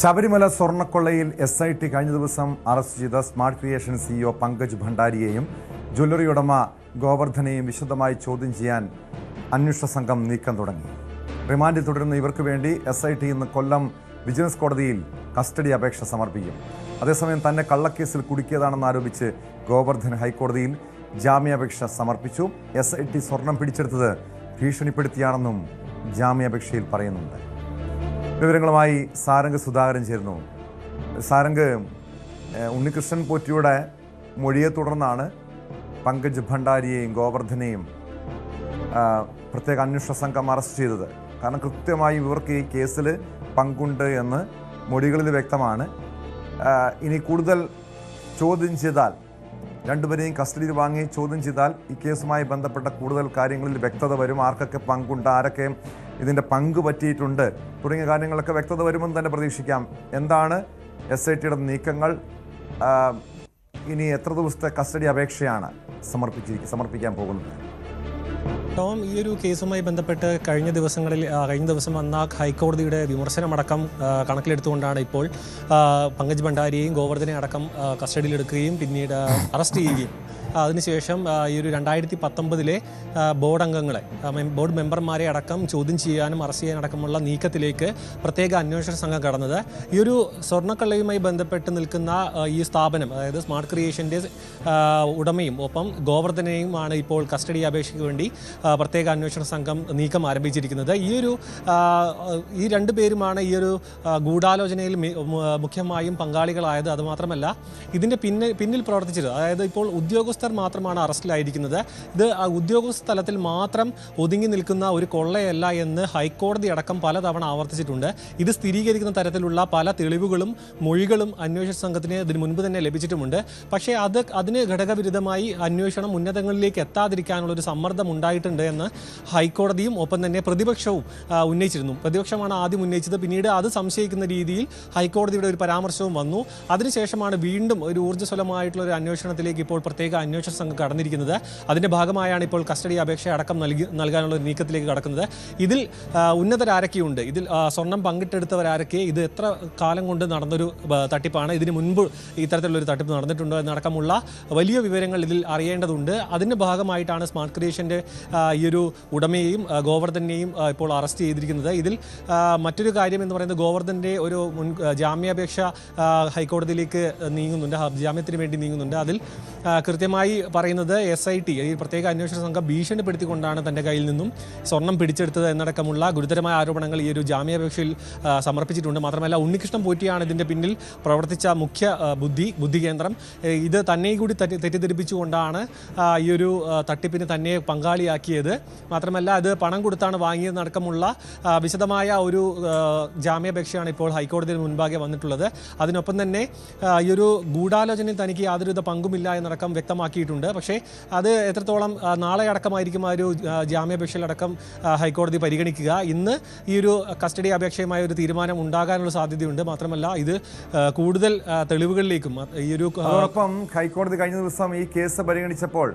ശബരിമല സ്വർണക്കൊള്ളയിൽ S I T കഴിഞ്ഞ ദിവസം അറസ്റ്റ് ചെയ്ത സ്മാർട്ട് ക്രിയേഷൻ സിഇഒ പങ്കജ് ഭണ്ഡാരിയെയും ജ്വല്ലറി ഉടമ ഗോവർദ്ധനെയും വിശദമായി ചോദ്യം ചെയ്യാൻ അന്വേഷണ സംഘം നീക്കം തുടങ്ങി. റിമാൻഡിൽ തുടരുന്ന ഇവർക്ക് വേണ്ടി എസ് ഐ ടി ഇന്ന് കൊല്ലം വിജിലൻസ് കോടതിയിൽ കസ്റ്റഡി അപേക്ഷ സമർപ്പിക്കും. അതേസമയം തന്നെ കള്ളക്കേസിൽ കുടുക്കിയതാണെന്ന് ആരോപിച്ച് ഗോവർദ്ധൻ ഹൈക്കോടതിയിൽ ജാമ്യാപേക്ഷ സമർപ്പിച്ചു. എസ് ഐ ടി സ്വർണം പിടിച്ചെടുത്തത് ഭീഷണിപ്പെടുത്തിയാണെന്നും ജാമ്യാപേക്ഷയിൽ പറയുന്നുണ്ട്. വിവരങ്ങളുമായി സാരംഗ് സുധാകരൻ ചേരുന്നു. സാരംഗ് ഉണ്ണികൃഷ്ണൻ പോറ്റിയുടെ മൊഴിയെ തുടർന്നാണ് പങ്കജ് ഭണ്ഡാരിയെയും ഗോവർദ്ധനെയും പ്രത്യേക അന്വേഷണ സംഘം അറസ്റ്റ് ചെയ്തത്. കാരണം കൃത്യമായി ഇവർക്ക് ഈ കേസിൽ പങ്കുണ്ട് എന്ന് മൊഴികളിൽ വ്യക്തമാണ്. ഇനി കൂടുതൽ ചോദ്യം ചെയ്താൽ രണ്ടുപേരെയും കസ്റ്റഡിയിൽ വാങ്ങി ചോദ്യം ചെയ്താൽ ഈ കേസുമായി ബന്ധപ്പെട്ട കൂടുതൽ കാര്യങ്ങളിൽ വ്യക്തത വരും. ആർക്കൊക്കെ പങ്കുണ്ട് ആരൊക്കെ ഇതിന്റെ പങ്ക് പറ്റിയിട്ടുണ്ട്. തുടങ്ങിയ കാര്യങ്ങളൊക്കെ വ്യക്തത വരുമെന്ന് തന്നെ പ്രതീക്ഷിക്കാം. എന്താണ് എസ് ഐ ടിയുടെ നീക്കങ്ങൾ? ഇനി എത്ര ദിവസത്തെ കസ്റ്റഡി അപേക്ഷയാണ് സമർപ്പിച്ചിരിക്കുക സമർപ്പിക്കാൻ പോകുന്നത്? ടോം ഈ ഒരു കേസുമായി ബന്ധപ്പെട്ട് കഴിഞ്ഞ ദിവസങ്ങളിൽ കഴിഞ്ഞ ദിവസം വന്ന ഹൈക്കോടതിയുടെ വിമർശനമടക്കം കണക്കിലെടുത്തുകൊണ്ടാണ് ഇപ്പോൾ പങ്കജ് ഭണ്ഡാരിയെയും ഗോവർദ്ധനെ അടക്കം കസ്റ്റഡിയിലെടുക്കുകയും പിന്നീട് അറസ്റ്റ് ചെയ്യുകയും. അതിനുശേഷം ഈ ഒരു രണ്ടായിരത്തി പത്തൊമ്പതിലെ ബോർഡ് അംഗങ്ങളെ ബോർഡ് മെമ്പർമാരെ അടക്കം ചോദ്യം ചെയ്യാനും അറസ്റ്റ് ചെയ്യാനടക്കമുള്ള നീക്കത്തിലേക്ക് പ്രത്യേക അന്വേഷണ സംഘം കടന്നത്. ഈ ഒരു സ്വർണക്കള്ളയുമായി ബന്ധപ്പെട്ട് നിൽക്കുന്ന ഈ സ്ഥാപനം അതായത് സ്മാർട്ട് ക്രിയേഷന്റെ ഉടമയും ഒപ്പം ഗോവർദ്ധനെയുമാണ് ഇപ്പോൾ കസ്റ്റഡി അപേക്ഷയ്ക്ക് വേണ്ടി പ്രത്യേക അന്വേഷണ സംഘം നീക്കം ആരംഭിച്ചിരിക്കുന്നത്. ഈ ഒരു ഈ രണ്ട് പേരുമാണ് ഈ ഒരു ഗൂഢാലോചനയിൽ മുഖ്യമായും പങ്കാളികളായത് അതുമാത്രമല്ല ഇതിന്റെ പിന്നെ പിന്നിൽ പ്രവർത്തിച്ചത്. അതായത് ഇപ്പോൾ ഉദ്യോഗസ്ഥർ മാത്രമാണ് അറസ്റ്റിലായിരിക്കുന്നത്. ഇത് ഉദ്യോഗസ്ഥ തലത്തിൽ മാത്രം ഒതുങ്ങി നിൽക്കുന്ന ഒരു കൊള്ളയല്ല എന്ന് ഹൈക്കോടതി അടക്കം പലതവണ ആവർത്തിച്ചിട്ടുണ്ട്. ഇത് സ്ഥിരീകരിക്കുന്ന തരത്തിലുള്ള പല തെളിവുകളും മൊഴികളും അന്വേഷണ സംഘത്തിന് ഇതിന് മുൻപ് തന്നെ ലഭിച്ചിട്ടുമുണ്ട്. പക്ഷേ അത് അതിന് ഘടകവിരുദ്ധമായി അന്വേഷണം ഉന്നതങ്ങളിലേക്ക് എത്താതിരിക്കാനുള്ള ഒരു സമ്മർദ്ദം ഉണ്ടായിട്ടുണ്ട് എന്ന് ഹൈക്കോടതിയും ഒപ്പം തന്നെ പ്രതിപക്ഷവും ഉന്നയിച്ചിരുന്നു. പ്രതിപക്ഷമാണ് ആദ്യം ഉന്നയിച്ചത്. പിന്നീട് അത് സംശയിക്കുന്ന രീതിയിൽ ഹൈക്കോടതിയുടെ ഒരു പരാമർശവും വന്നു. അതിനുശേഷമാണ് വീണ്ടും ഒരു ഊർജസ്വലമായിട്ടുള്ള ഒരു അന്വേഷണത്തിലേക്ക് ഇപ്പോൾ പ്രത്യേക അന്വേഷണ സംഘം കടന്നിരിക്കുന്നത്. അതിന്റെ ഭാഗമായാണ് ഇപ്പോൾ കസ്റ്റഡി അപേക്ഷ അടക്കം നൽകി നൽകാനുള്ള ഒരു നീക്കത്തിലേക്ക് കടക്കുന്നത്. ഇതിൽ ഉന്നതരാരൊക്കെയുണ്ട്. ഇതിൽ സ്വർണം പങ്കിട്ടെടുത്തവരാരൊക്കെ ഇത് എത്ര കാലം കൊണ്ട് നടന്നൊരു തട്ടിപ്പാണ്. ഇതിന് മുൻപ് ഇത്തരത്തിലുള്ളൊരു തട്ടിപ്പ് നടന്നിട്ടുണ്ടോ എന്നടക്കമുള്ള വലിയ വിവരങ്ങൾ ഇതിൽ അറിയേണ്ടതുണ്ട്. അതിന്റെ ഭാഗമായിട്ടാണ് സ്മാർട്ട് ക്രിയേഷന്റെ ഈ ഒരു ഉടമയെയും ഗോവർദ്ധനെയും ഇപ്പോൾ അറസ്റ്റ് ചെയ്തിരിക്കുന്നത്. ഇതിൽ മറ്റൊരു കാര്യം എന്ന് പറയുന്നത് ഗോവർദ്ധന്റെ ഒരു മുൻ ജാമ്യാപേക്ഷ ഹൈക്കോടതിയിലേക്ക് നീങ്ങുന്നുണ്ട്. ജാമ്യത്തിന് വേണ്ടി നീങ്ങുന്നുണ്ട്. അതിൽ കൃത്യമായി പറയുന്നത് എസ് ഐ ടി ഈ പ്രത്യേക അന്വേഷണ സംഘം ഭീഷണിപ്പെടുത്തിക്കൊണ്ടാണ് തന്റെ കയ്യിൽ നിന്നും സ്വർണം പിടിച്ചെടുത്തത് എന്നടക്കമുള്ള ഗുരുതരമായ ആരോപണങ്ങൾ ഈ ഒരു ജാമ്യാപേക്ഷയിൽ സമർപ്പിച്ചിട്ടുണ്ട്. മാത്രമല്ല ഉണ്ണികൃഷ്ണൻ പോറ്റിയാണ് ഇതിന്റെ പിന്നിൽ പ്രവർത്തിച്ച മുഖ്യ ബുദ്ധി ബുദ്ധി കേന്ദ്രം. ഇത് തന്നെ കൂടി തെറ്റി തെറ്റിദ്ധരിപ്പിച്ചുകൊണ്ടാണ് ഈ ഒരു തട്ടിപ്പിന് തന്നെ പങ്കാളിയാക്കിയത് മാത്രമല്ല അത് പണം കൊടുത്താണ് വാങ്ങിയതെന്നടക്കമുള്ള ആ, വിശദമായ ഒരു ജാമ്യാപേക്ഷയാണ് ഇപ്പോൾ ഹൈക്കോടതിയിൽ മുൻപാകെ വന്നിട്ടുള്ളത്. അതിനൊപ്പം തന്നെ ഈ ഒരു ഗൂഢാലോചനയിൽ തനിക്ക് യാതൊരുവിധ പങ്കുമില്ല എന്നടക്കം വ്യക്തമാക്കിയിട്ടുണ്ട്. പക്ഷേ അത് എത്രത്തോളം നാളെ അടക്കമായിരിക്കും ആ ഒരു ജാമ്യാപേക്ഷയിലടക്കം ഹൈക്കോടതി പരിഗണിക്കുക. ഇന്ന് ഈ ഒരു കസ്റ്റഡി അപേക്ഷയുമായ ഒരു തീരുമാനം ഉണ്ടാകാനുള്ള സാധ്യതയുണ്ട്. മാത്രമല്ല ഇത് കൂടുതൽ തെളിവുകളിലേക്കും ഈ ഒരു ഹൈക്കോടതി കഴിഞ്ഞ ദിവസം ഈ കേസ് പരിഗണിച്ചപ്പോൾ